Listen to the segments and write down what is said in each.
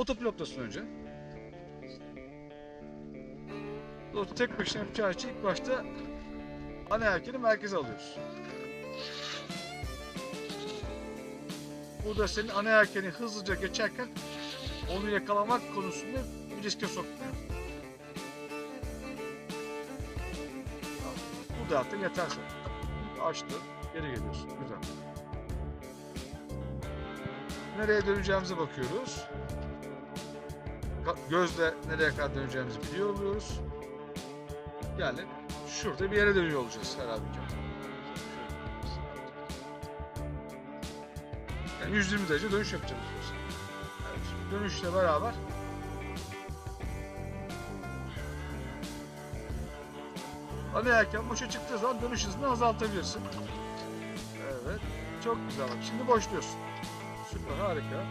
otopilotlasın önce. Dost tek başına yapacağı için ilk başta ana yelkeni merkeze alıyoruz. Bu da senin ana yelkeni hızlıca geçerken onu yakalamak konusunda bir riske sokmuyor. Bu da artık yeter sana. Açtı. Geri geliyorsun. Güzel. Nereye döneceğimize bakıyoruz. Gözle nereye kadar döneceğimizi biliyor oluyoruz. Yani şurada bir yere dönüyor olacağız herhalde. Yani 120 derece dönüş yapacağız. Evet, dönüşle beraber Ana yelken boşa çıktığı zaman dönüş hızını azaltabilirsin. Evet. Çok güzel. Şimdi boşluyorsun. Süper harika.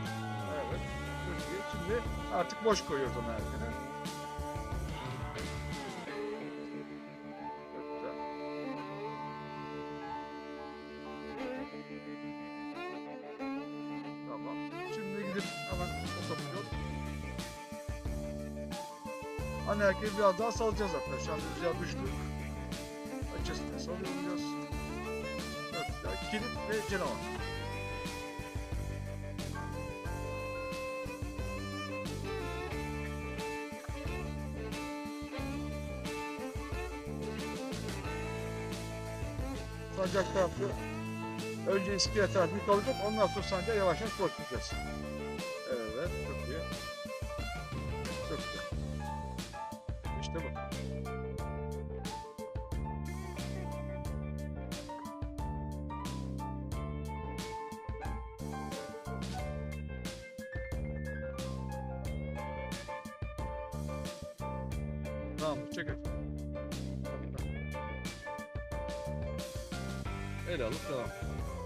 Çok iyi. Şimdi artık boş koyuyoruz. Çok güzel. Tamam. Şimdi gidip hemen otopilot. Ana yelkeni biraz daha salacağız hatta. Şu an rüzgar düştü. Açısını salıyoruz. Güzel. Kilit ve canavar. Sancak tarafı önce iskele tarafı kalacak ondan sonra sancağı yavaş yavaş boşlayacağız. Evet çok iyi. Çok güzel. İşte bu. Tamam çek. Hey there, look at.